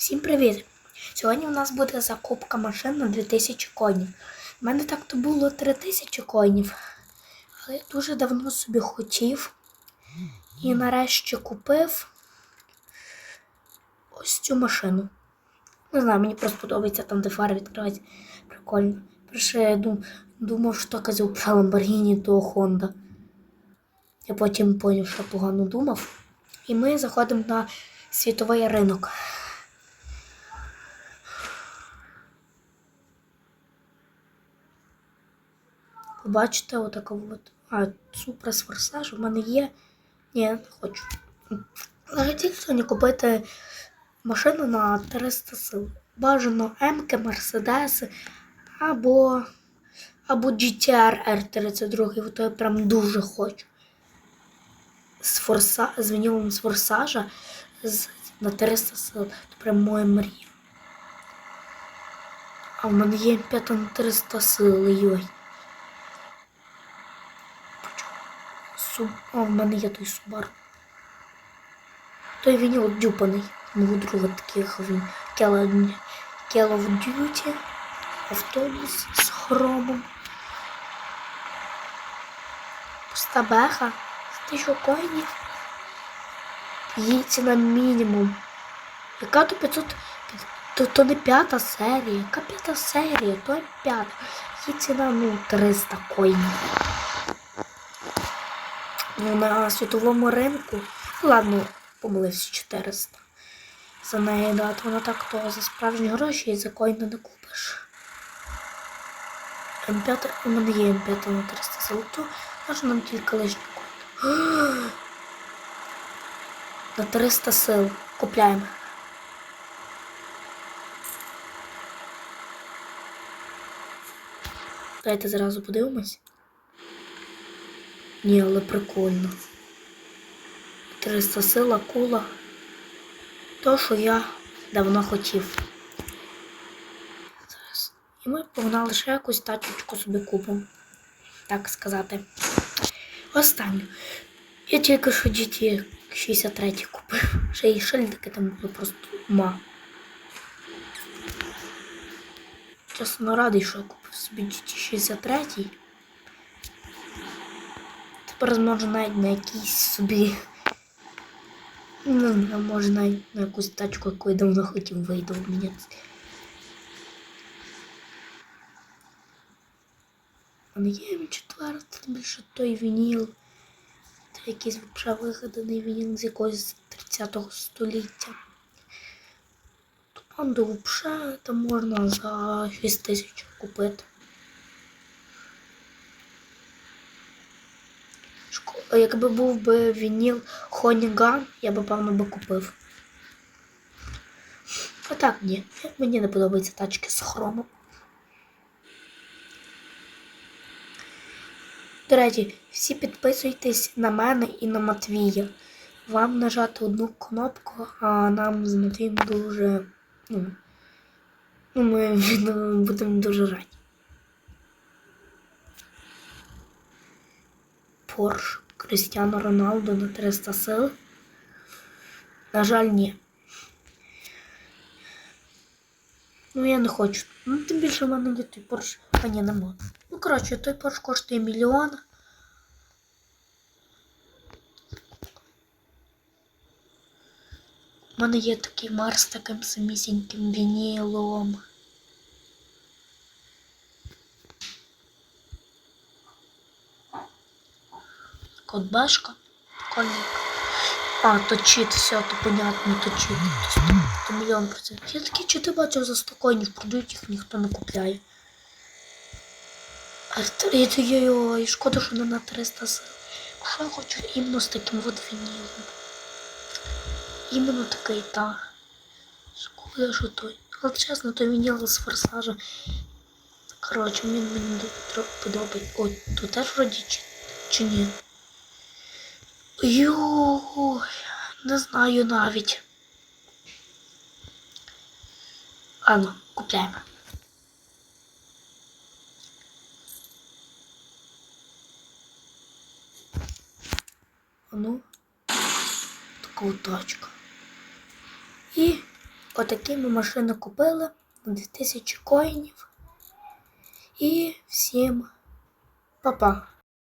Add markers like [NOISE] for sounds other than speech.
Всім привіт! Сьогодні у нас буде закупка машин на 2000 коїнів. У мене так то було 3000 коїнів, але я дуже давно собі хотів і нарешті купив ось цю машину. Не знаю, мені просто подобається там, де фари відкриваються. Прикольно. Перше я дум, думав, що казав про [LAUGHS] Lamborghini то Honda. Я потім зрозумів, що погано думав. І ми заходимо на світовий ринок. Побачите, отака от. А, супер з форсаж у мене є. Ні, не хочу. Але сьогодні купити машину на 300 сил. Бажано М-ки, Мерседеси або, або GTR R32, то я прям дуже хочу. З, форса, з вінілом з форсажа з, на 300 сил. Це прям моя мрія. А в мене є М5 на 300 сил, йой. Суб... А, в мене є той Субар. Той він от дюпаний. Мого друга таких він. Call of Duty. Автобус з хромом. Пуста беха. З тисячу коїнів. Її ціна мінімум. Яка то 500... То, то не п'ята серія. Яка п'ята серія? То п'ята. Її ціна, ну, 300 коїнів. Ну, на світовому ринку. Ладно, помилився 400. За неї дати вона так то за справжні гроші і за коїни не купиш. М5, у мене є М5 на 300 золоту, може нам тільки лишні коїни. [GASPS] На 300 сил. Купляємо. Давайте зразу подивимось. Ні, але прикольно. 300 сила, кула. То, що я давно хотів. І ми погнали ще якусь тачечку собі купимо. Так сказати. Останню. Я тільки що GT 63 купив. Ще й шильдики там були просто ма. Чесно радий, що я купив собі GT 63. Тепер зможу навіть на якийсь собі. Не знаю, може навіть на якусь тачку, яку я давно хотів вийду обміняти. А не є М4, більше той вініл. Це якийсь вже вигаданий вініл з якогось 30-го століття. Панду взагалі там можна за 6 тисяч купити. Якби був би вініл Хоніган, я би певно би купив. А так ні. Мені не подобаються тачки з хромом. До речі, всі підписуйтесь на мене і на Матвія. Вам нажати одну кнопку, а нам з Матвієм дуже. Ну, ну ми будемо дуже раді. Порш Крістіано Роналдо на 300 сил. На жаль, ні. Ну, я не хочу. Ну, тим більше в мене є той Порш. А ні, нема. Ну, коротше, той Порш коштує мільйон. У мене є такий Марс з таким самісіньким вінілом. Код Башка. Прикольник. А, то чит, все, то понятно, то чит. То, то мільйон процентів. Я такі чити бачив за 100 коїнів, продають їх не купляє. І то шкода, що на 300 сил. Що я хочу іменно з таким от вінілом. Іменно такий, та. Шкода, що той. Але чесно, то вініл з форсажа. Коротше, він мені подобається. Ой, тут теж вроді чи, чи ні? Йой, не знаю навіть. Ану, купляємо. Ану, така тачка. І отакі ми машини купили на 2000 коїнів. І всім па-па.